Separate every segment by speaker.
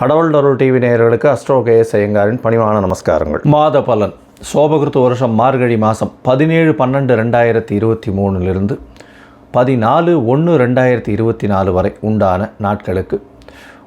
Speaker 1: கடவுள் அருள் டிவி நேயர்களுக்கு அஸ்ட்ரோ கேஎஸ் ஐயங்காரின் பணிவான நமஸ்காரங்கள். மாத பலன். சோபகிருத்து வருஷம் மார்கழி மாதம் பதினேழு பன்னெண்டு ரெண்டாயிரத்தி இருபத்தி மூணுலேருந்து பதினாலு ஒன்று ரெண்டாயிரத்தி இருபத்தி நாலு வரை உண்டான நாட்களுக்கு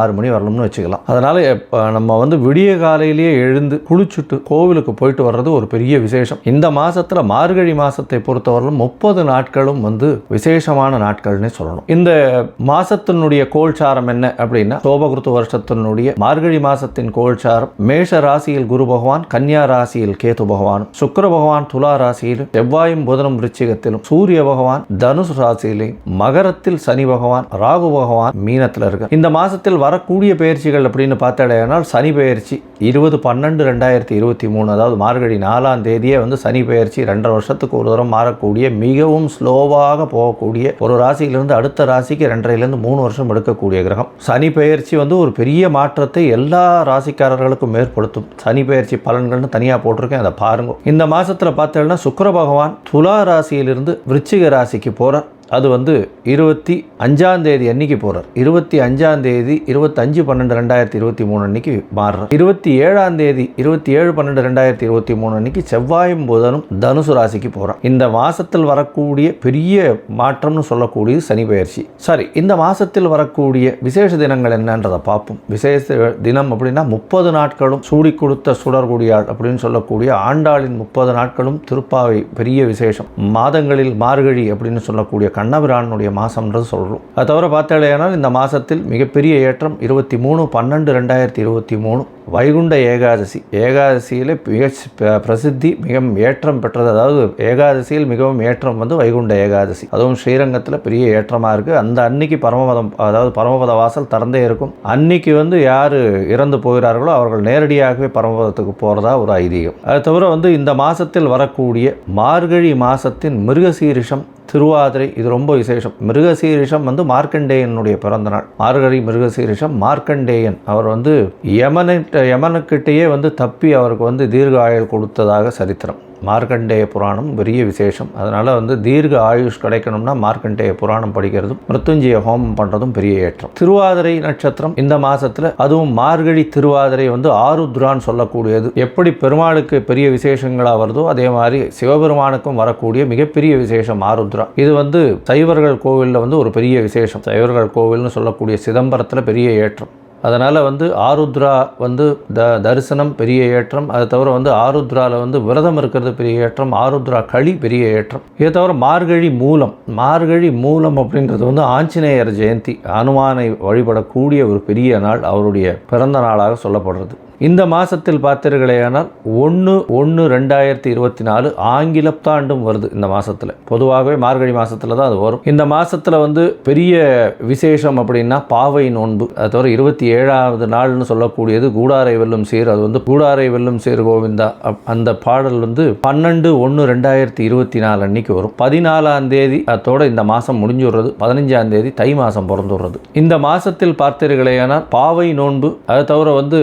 Speaker 1: ஆறு மணி வரணும்னு வச்சுக்கலாம். அதனால் இப்போ நம்ம வந்து விடிய காலையிலேயே எழுந்து குளிச்சுட்டு கோவிலுக்கு போயிட்டு வர்றது ஒரு பெரிய விசேஷம். இந்த மாதத்தில் மார்கழி மாதத்தை பொறுத்தவரையிலும் முப்பது நாட்களும் வந்து விசேஷமான நாட்கள்னே சொல்லணும். இந்த மாதத்தினுடைய கோல்சாரம் என்ன அப்படின்னா சோபகிருத்து வருஷத்தினுடைய மார்கழி மாதத்தின் கோல்சாரம் மேஷ ராசியில் குரு பகவான் கன்னியா ராசியில் கேது பகவானும் சுக்கர பகவான் துலா ராசியிலும் செவ்வாயும் புதனும் ரிச்சிகத்திலும் சூரிய பகவான் தனுசு ராசியிலையும் மகரத்தில் சனி பகவான் ராகு பகவான் மீனத்தில் இருக்கு. இந்த மாதத்தில் வரக்கூடிய பயிற்சிகள் அப்படின்னு பார்த்தாலேனால் சனி பயிற்சி இருபது பன்னெண்டு ரெண்டாயிரத்தி இருபத்தி மூணு அதாவது மார்கழி நாலாம் தேதியே வந்து சனி பயிற்சி ரெண்டரை வருஷத்துக்கு ஒரு தூரம் மாறக்கூடிய மிகவும் ஸ்லோவாக போகக்கூடிய ஒரு ராசியிலிருந்து அடுத்த ராசிக்கு ரெண்டரைலேருந்து மூணு வருஷம் எடுக்கக்கூடிய கிரகம். சனி பயிற்சி வந்து ஒரு பெரிய மாற்றத்தை எல்லா ராசிக்காரர்களுக்கும் ஏற்படுத்தும். சனி பயிற்சி பலன்கள்னு தனியாக போட்டிருக்கேன் அதை பாருங்க. இந்த மாதத்தில் பார்த்தேன்னா சுக்கர பகவான் துலா ராசியிலிருந்து விருச்சிக ராசிக்கு போகிறார் அது வந்து இருபத்தி அஞ்சாந்தேதி அன்னைக்கு போகிறார் இருபத்தி அஞ்சாந்தேதி இருபத்தஞ்சு பன்னெண்டு ரெண்டாயிரத்தி இருபத்தி மூணு அன்னைக்கு மாறுறார். இருபத்தி ஏழாம் தேதி இருபத்தி ஏழு பன்னெண்டு ரெண்டாயிரத்தி இருபத்தி மூணு அன்னைக்கு செவ்வாயும் புதனும் தனுசு ராசிக்கு போகிறார் இந்த மாதத்தில் வரக்கூடிய பெரிய மாற்றம்னு சொல்லக்கூடியது சனி பயிற்சி. சரி இந்த மாதத்தில் வரக்கூடிய விசேஷ தினங்கள் என்னன்றதை பார்ப்போம். விசேஷ தினம் அப்படின்னா முப்பது நாட்களும் சூடி கொடுத்த சுடர்குடியாள் அப்படின்னு சொல்லக்கூடிய ஆண்டாளின் முப்பது நாட்களும் திருப்பாவை பெரிய விசேஷம். மாதங்களில் மார்கழி அப்படின்னு சொல்லக்கூடிய கண்ணபிரானுடைய மாதம்ன்றது சொல்கிறோம் அது தவிர பார்த்தாலேயானால் இந்த மாதத்தில் மிகப்பெரிய ஏற்றம் இருபத்தி மூணு பன்னெண்டு ரெண்டாயிரத்தி இருபத்தி மூணு. வைகுண்ட ஏகாதசி. ஏகாதசியில் மிக ப- பிரசித்தி மிக ஏற்றம் பெற்றது. அதாவது ஏகாதசியில் மிகவும் ஏற்றம் வந்து வைகுண்ட ஏகாதசி. அதுவும் ஸ்ரீரங்கத்தில் பெரிய ஏற்றமாக இருக்குது அந்த அன்னைக்கு பரமபதம் அதாவது பரமபத வாசல் திறந்தே இருக்கும். அன்னைக்கு வந்து யார் இறந்து போகிறார்களோ அவர்கள் நேரடியாகவே பரமபதத்துக்கு போகிறதா ஒரு ஐதீகம். அது தவிர வந்து இந்த மாதத்தில் வரக்கூடிய மார்கழி மாதத்தின் மிருகசீரிஷம் திருவாதிரை இது ரொம்ப விசேஷம். மிருகசீரிஷம் வந்து மார்க்கண்டேயனுடைய பிறந்த நாள் மார்கழி மிருகசீரிஷம் மார்க்கண்டேயன். அவர் வந்து யமனிட்ட யமனுக்கிட்டேயே வந்து தப்பி அவருக்கு வந்து தீர்க்க ஆயுள் கொடுத்ததாக சரித்திரம். மார்க்கண்டேய புராணம் பெரிய விசேஷம். அதனால் வந்து தீர்க்க ஆயுஷ் கிடைக்கணும்னா மார்க்கண்டேய புராணம் படிக்கிறதும் மிருத்துஞ்சய ஹோமம் பண்ணுறதும் பெரிய ஏற்றம். திருவாதிரை நட்சத்திரம் இந்த மாதத்தில் அதுவும் மார்கழி திருவாதிரை வந்து ஆருத்ரான்னு சொல்லக்கூடியது. எப்படி பெருமாளுக்கு பெரிய விசேஷங்களாக வருதோ அதே மாதிரி சிவபெருமானுக்கும் வரக்கூடிய மிகப்பெரிய விசேஷம் ஆருத்ரா. இது வந்து சைவர்கள் கோவிலில் வந்து ஒரு பெரிய விசேஷம். சைவர்கள் கோவில்னு சொல்லக்கூடிய சிதம்பரத்தில் பெரிய ஏற்றம். அதனால் வந்து ஆருத்ரா வந்து த தரிசனம் பெரிய ஏற்றம். அதை தவிர வந்து ஆருத்ராவில் வந்து விரதம் இருக்கிறது பெரிய ஏற்றம். ஆருத்ரா களி பெரிய ஏற்றம். இதை தவிர மார்கழி மூலம் மார்கழி மூலம் அப்படின்றது வந்து ஆஞ்சநேயர் ஜெயந்தி அனுமானை வழிபடக்கூடிய ஒரு பெரிய நாள் அவருடைய பிறந்த நாளாக சொல்லப்படுறது. இந்த மாதத்தில் பார்த்தீர்களேயானால் ஒன்று ஒன்று ரெண்டாயிரத்தி இருபத்தி நாலு ஆங்கில புத்தாண்டும் வருது இந்த மாதத்தில் பொதுவாகவே மார்கழி மாதத்தில் தான் அது வரும். இந்த மாதத்தில் வந்து பெரிய விசேஷம் அப்படின்னா பாவை நோன்பு. அது தவிர இருபத்தி ஏழாவது நாள்னு சொல்லக்கூடியது கூடாரை வெல்லும் சீர். அது வந்து கூடாரை வெல்லும் சீர் கோவிந்தா. அந்த பாடல் வந்து பன்னெண்டு ஒன்று ரெண்டாயிரத்தி இருபத்தி நாலு அன்னைக்கு வரும். பதினாலாம் தேதி அதோட இந்த மாதம் முடிஞ்சுடுறது. பதினஞ்சாம் தேதி தை மாதம் பிறந்துடுறது. இந்த மாதத்தில் பார்த்தீர்களேயானால் பாவை நோன்பு. அது தவிர வந்து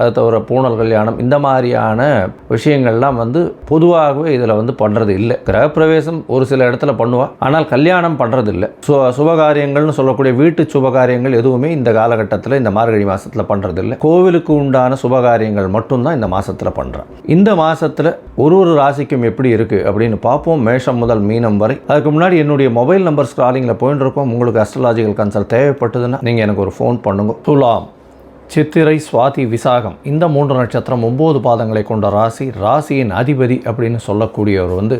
Speaker 1: அது தவிர பூணல் கல்யாணம் இந்த மாதிரியான விஷயங்கள்லாம் வந்து பொதுவாகவே இதில் வந்து பண்ணுறது இல்லை. கிரகப்பிரவேசம் ஒரு சில இடத்துல பண்ணுவா ஆனால் கல்யாணம் பண்ணுறது இல்லை. சு சுபகாரியங்கள்னு சொல்லக்கூடிய வீட்டு சுபகாரியங்கள் எதுவுமே இந்த காலகட்டத்தில் இந்த மார்கழி மாதத்தில் பண்ணுறது இல்லை. கோவிலுக்கு உண்டான சுபகாரியங்கள் மட்டும்தான் இந்த மாதத்தில் பண்ணுறேன். இந்த மாதத்தில் ஒரு ஒரு ராசிக்கும் எப்படி இருக்குது அப்படின்னு பார்ப்போம். மேஷம் முதல் மீனம் வரை. அதுக்கு முன்னாடி என்னுடைய மொபைல் நம்பர் ஸ்க்ராலிங்கில் போயிட்டு இருக்கோம். உங்களுக்கு அஸ்ட்ராலாஜிக்கல் கன்சல்ட் தேவைப்பட்டதுன்னா நீங்கள் எனக்கு ஒரு ஃபோன் பண்ணுங்க. துலாம். சித்திரை சுவாதி விசாகம் இந்த மூன்று நட்சத்திரம் ஒம்பது பாதங்களை கொண்ட ராசி ராசியின் அதிபதி அப்படின்னு சொல்லக்கூடியவர் வந்து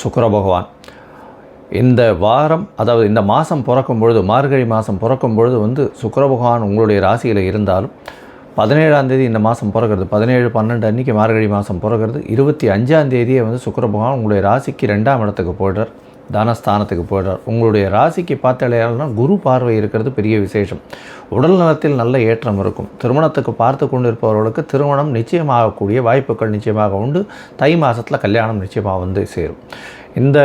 Speaker 1: சுக்கர பகவான். இந்த வாரம் அதாவது இந்த மாதம் பிறக்கும் பொழுது மார்கழி மாதம் பிறக்கும் பொழுது வந்து சுக்கர பகவான் உங்களுடைய ராசியில் இருந்தாலும் பதினேழாம் தேதி இந்த மாதம் பிறக்கிறது பதினேழு பன்னெண்டு அன்றைக்கி மார்கழி மாதம் பிறக்கிறது இருபத்தி அஞ்சாம் தேதியே வந்து சுக்கர பகவான் உங்களுடைய ராசிக்கு ரெண்டாம் இடத்துக்கு போய்டார் தனஸ்தானத்துக்கு போயிடுறார். உங்களுடைய ராசிக்கு பார்த்தாலேனா குரு பார்வை இருக்கிறது பெரிய விசேஷம். உடல் நலத்தில் நல்ல ஏற்றம் இருக்கும். திருமணத்துக்கு பார்த்து கொண்டிருப்பவர்களுக்கு திருமணம் நிச்சயமாகக்கூடிய வாய்ப்புகள் நிச்சயமாக உண்டு. தை மாதத்தில் கல்யாணம் நிச்சயமாக வந்து சேரும். இந்த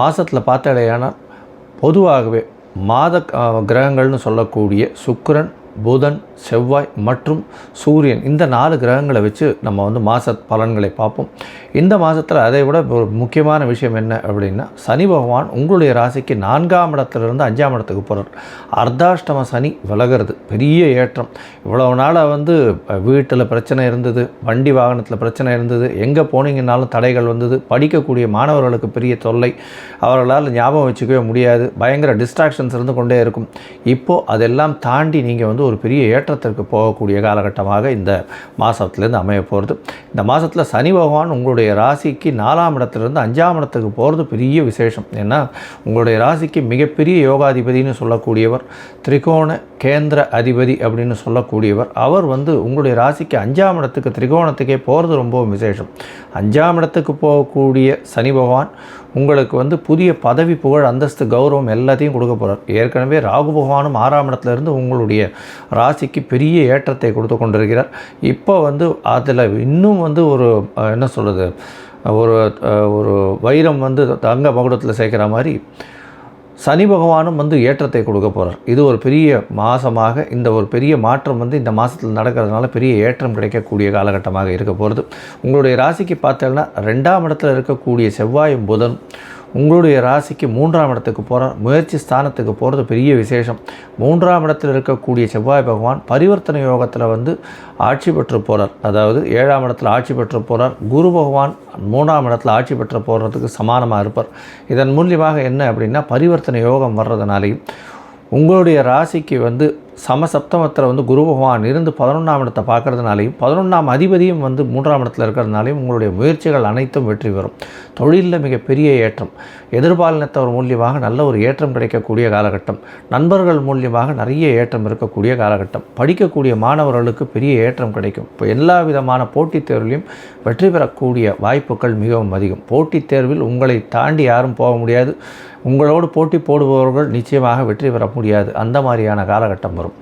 Speaker 1: மாதத்தில் பார்த்தாலேயானால் பொதுவாகவே மாத கிரகங்கள்னு சொல்லக்கூடிய சுக்கிரன் புதன் செவ்வாய் மற்றும் சூரியன் இந்த நாலு கிரகங்களை வச்சு நம்ம வந்து மாத பலன்களை பார்ப்போம். இந்த மாதத்தில் அதை விட ஒரு முக்கியமான விஷயம் என்ன அப்படின்னா சனி பகவான் உங்களுடைய ராசிக்கு நான்காம் இடத்துலேருந்து அஞ்சாம் இடத்துக்கு போகிறார் அர்த்தாஷ்டம சனி விலகிறது பெரிய ஏற்றம். இவ்வளவு நாளாக வந்து வீட்டில் பிரச்சனை இருந்தது வண்டி வாகனத்தில் பிரச்சனை இருந்தது எங்கே போனீங்கன்னாலும் தடைகள் வந்தது படிக்கக்கூடிய மாணவர்களுக்கு பெரிய தொல்லை அவர்களால் ஞாபகம் வச்சுக்கவே முடியாது பயங்கர டிஸ்ட்ராக்ஷன்ஸ் இருந்து கொண்டே இருக்கும். இப்போது அதெல்லாம் தாண்டி நீங்கள் வந்து ஒரு பெரிய ஏற்றத்திற்கு போகக்கூடிய காலகட்டமாக இந்த மாதத்துலேருந்து அமைய போகிறது இந்த மாதத்தில் சனி பகவான் உங்களுடைய ராசிக்கு நாலாம் இடத்துலேருந்து அஞ்சாம் இடத்துக்கு போகிறது பெரிய விசேஷம். ஏன்னா உங்களுடைய ராசிக்கு மிகப்பெரிய யோகாதிபதினு சொல்லக்கூடியவர் திரிகோண கேந்திர அதிபதி அப்படின்னு சொல்லக்கூடியவர். அவர் வந்து உங்களுடைய ராசிக்கு அஞ்சாம் இடத்துக்கு திரிகோணத்துக்கே போகிறது ரொம்ப விசேஷம். அஞ்சாம் இடத்துக்கு போகக்கூடிய சனி பகவான் உங்களுக்கு வந்து புதிய பதவி புகழ் அந்தஸ்து கௌரவம் எல்லாத்தையும் கொடுக்க போகிறார் ஏற்கனவே ராகு பகவானும் ஆறாம் இடத்துலேருந்து உங்களுடைய ராசிக்கு பெரிய ஏற்றத்தை கொடுத்து கொண்டிருக்கிறார். இப்போ வந்து அதில் இன்னும் வந்து ஒரு என்ன சொல்கிறது ஒரு ஒரு வைரம் வந்து தங்க மகுடத்தில் சேர்க்குற மாதிரி சனி பகவானும் வந்து ஏற்றத்தை கொடுக்க போகிறார் இது ஒரு பெரிய மாதமாக இந்த ஒரு பெரிய மாற்றம் வந்து இந்த மாதத்தில் நடக்கிறதுனால பெரிய ஏற்றம் கிடைக்கக்கூடிய காலகட்டமாக இருக்க போகிறது உங்களுடைய ராசிக்கு பார்த்தோம்னா ரெண்டாம் இடத்துல இருக்கக்கூடிய செவ்வாயும் புதன் உங்களுடைய ராசிக்கு மூன்றாம் இடத்துக்கு போகிறார் முயற்சி ஸ்தானத்துக்கு போகிறது பெரிய விசேஷம். மூன்றாம் இடத்தில் இருக்கக்கூடிய செவ்வாய் பகவான் பரிவர்த்தனை யோகத்தில் வந்து ஆட்சி பெற்று போகிறார் அதாவது ஏழாம் இடத்துல ஆட்சி பெற்று போகிறார் குரு பகவான் மூணாம் இடத்தில் ஆட்சி பெற்று போகிறதுக்கு சமானமாக இருப்பார். இதன் மூலியமாக என்ன அப்படின்னா பரிவர்த்தனை யோகம் வர்றதுனாலையும் உங்களுடைய ராசிக்கு வந்து சமசப்தமத்தில் வந்து குரு பகவான் இருந்து பதினொன்றாம் இடத்தை பார்க்குறதுனாலையும் பதினொன்றாம் அதிபதியும் வந்து மூன்றாம் இடத்துல இருக்கிறதுனாலையும் உங்களுடைய முயற்சிகள் அனைத்தும் வெற்றி பெறும். தொழிலில் மிகப்பெரிய ஏற்றம். எதிர்பாலினத்தவர் மூலியமாக நல்ல ஒரு ஏற்றம் கிடைக்கக்கூடிய காலகட்டம். நண்பர்கள் மூலியமாக நிறைய ஏற்றம் இருக்கக்கூடிய காலகட்டம். படிக்கக்கூடிய மாணவர்களுக்கு பெரிய ஏற்றம் கிடைக்கும். இப்போ எல்லா விதமான போட்டித் தேர்விலையும் வெற்றி பெறக்கூடிய வாய்ப்புகள் மிகவும் அதிகம். போட்டித் தேர்வில் உங்களை தாண்டி யாரும் போக முடியாது. உங்களோடு போட்டி போடுபவர்கள் நிச்சயமாக வெற்றி பெற முடியாது. அந்த மாதிரியான காலகட்டம் வரும்.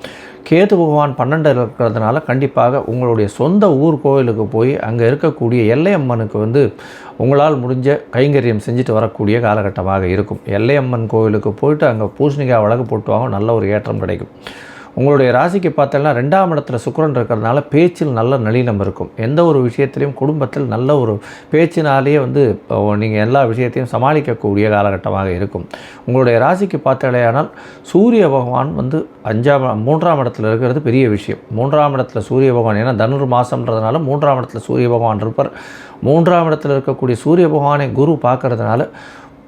Speaker 1: கேது பகவான் பன்னெண்டு இருக்கிறதுனால கண்டிப்பாக உங்களுடைய சொந்த ஊர் கோவிலுக்கு போய் அங்கே இருக்கக்கூடிய எல்லையம்மனுக்கு வந்து உங்களால் முடிஞ்ச கைங்கரியம் செஞ்சுட்டு வரக்கூடிய காலகட்டமாக இருக்கும். எல்லையம்மன் கோவிலுக்கு போயிட்டு அங்கே பூசணிக்காய் வழக்கு போட்டுவாங்க நல்ல ஒரு ஏற்றம் கிடைக்கும். உங்களுடைய ராசிக்கு பார்த்தோம்னா ரெண்டாம் இடத்துல சுக்கிரன் இருக்கிறதுனால பேச்சில் நல்ல நளினம் இருக்கும். எந்த ஒரு விஷயத்திலையும் குடும்பத்தில் நல்ல ஒரு பேச்சினாலேயே வந்து நீங்கள் எல்லா விஷயத்தையும் சமாளிக்கக்கூடிய காலகட்டமாக இருக்கும். உங்களுடைய ராசிக்கு பார்த்தாலேயானால் சூரிய பகவான் வந்து அஞ்சாம் மூன்றாம் இடத்துல இருக்கிறது பெரிய விஷயம். மூன்றாம் இடத்துல சூரிய பகவான் ஏன்னா தனுர் மாதம்ன்றதுனால மூன்றாம் இடத்துல சூரிய பகவான் இருப்பார். மூன்றாம் இடத்துல இருக்கக்கூடிய சூரிய பகவானை குரு பார்க்கறதுனால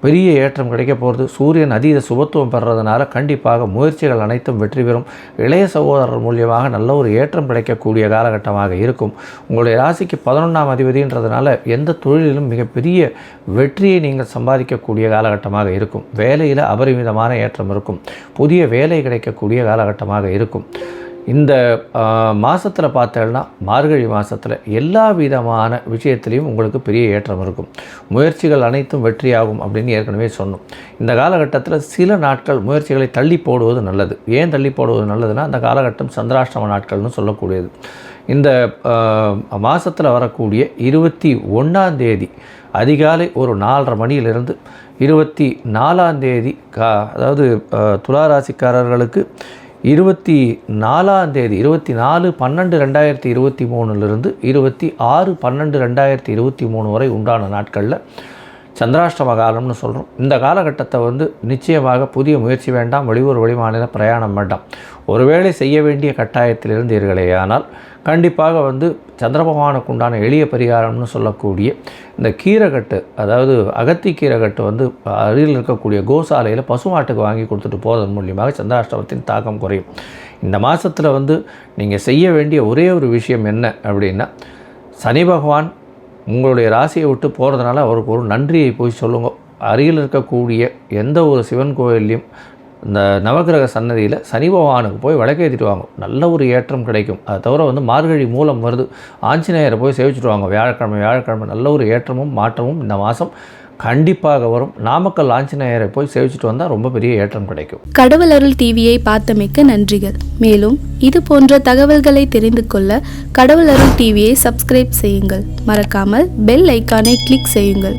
Speaker 1: பெரிய ஏற்றம் கிடைக்க போகிறது. சூரியன் அதீத சுபத்துவம் பெறுறதுனால கண்டிப்பாக முயற்சிகள் அனைத்தும் வெற்றி பெறும். இளைய சகோதரர் மூலியமாக நல்ல ஒரு ஏற்றம் கிடைக்கக்கூடிய காலகட்டமாக இருக்கும். உங்களுடைய ராசிக்கு பதினொன்றாம் அதிபதின்றதுனால எந்த தொழிலிலும் மிகப்பெரிய வெற்றியை நீங்கள் சம்பாதிக்கக்கூடிய காலகட்டமாக இருக்கும். வேலையில் அபரிமிதமான ஏற்றம் இருக்கும். புதிய வேலை கிடைக்கக்கூடிய காலகட்டமாக இருக்கும். இந்த மாதத்தில் பார்த்தேன்னா மார்கழி மாதத்தில் எல்லா விதமான விஷயத்துலேயும் உங்களுக்கு பெரிய ஏற்றம் இருக்கும். முயற்சிகள் அனைத்தும் வெற்றியாகும் அப்படின்னு ஏற்கனவே சொன்னோம். இந்த காலகட்டத்தில் சில நாட்கள் முயற்சிகளை தள்ளி போடுவது நல்லது. ஏன் தள்ளி போடுவது நல்லதுன்னா அந்த காலகட்டம் சந்திராஷ்டம நாட்கள்னு சொல்லக்கூடியது. இந்த மாதத்தில் வரக்கூடிய இருபத்தி ஒன்றாந்தேதி அதிகாலை ஒரு நாலரை மணியிலிருந்து இருபத்தி நாலாந்தேதி கா அதாவது துளாராசிக்காரர்களுக்கு துலா ராசிக்காரர்களுக்கு இருபத்தி நாலாம் தேதி இருபத்தி நாலு பன்னெண்டு ரெண்டாயிரத்தி இருபத்தி மூணுலேருந்து இருபத்தி ஆறு பன்னெண்டு ரெண்டாயிரத்தி இருபத்தி மூணு வரை உண்டான நாட்களில் சந்திராஷ்டம காலம்னு சொல்கிறோம் இந்த காலகட்டத்தை வந்து நிச்சயமாக புதிய முயற்சி வேண்டாம் வெளியூர் வெளிமாநில பிரயாணம் வேண்டாம். ஒருவேளை செய்ய வேண்டிய கட்டாயத்தில் இருந்தீர்களேயானால் கண்டிப்பாக வந்து சந்திரபகவானுக்கு உண்டான எளிய பரிகாரம்னு சொல்லக்கூடிய இந்த கீரைக்கட்டு அதாவது அகத்தி கீரைக்கட்டு வந்து அருகில் இருக்கக்கூடிய கோசாலையில் பசுமாட்டுக்கு வாங்கி கொடுத்துட்டு போவதன் மூலியமாக சந்திராஷ்டமத்தின் தாக்கம் குறையும். இந்த மாதத்தில் வந்து நீங்கள் செய்ய வேண்டிய ஒரே ஒரு விஷயம் என்ன அப்படின்னா சனி பகவான் உங்களுடைய ராசியை விட்டு போகிறதுனால அவருக்கு ஒரு நன்றியை போய் சொல்லுங்க. அருகில் இருக்கக்கூடிய எந்த ஒரு சிவன் கோயில்லையும் இந்த நவக்கிரக சன்னதியில் சனி பகவானுக்கு போய் விளக்கேற்றிட்டு வாங்க. நல்ல ஒரு ஏற்றம் கிடைக்கும். அதை தவிர வந்து மார்கழி மூலம் வருது. ஆஞ்சநேயரை போய் சேவிச்சுட்டு வாங்க. வியாழக்கிழமை வியாழக்கிழமை நல்ல ஒரு ஏற்றமும் மாற்றமும் இந்த மாதம் கண்டிப்பாக வரும். நாமக்கல் ஆஞ்சநேயரை போய் சேவிச்சுட்டு வந்தால் ரொம்ப பெரிய ஏற்றம் கிடைக்கும்.
Speaker 2: கடவுள் அருள் டிவியை பார்த்தமைக்க நன்றிகள். மேலும் இது போன்ற தகவல்களை தெரிந்து கொள்ள கடவுள் அருள் டிவியை சப்ஸ்கிரைப் செய்யுங்கள். மறக்காமல் பெல் ஐக்கானை கிளிக் செய்யுங்கள்.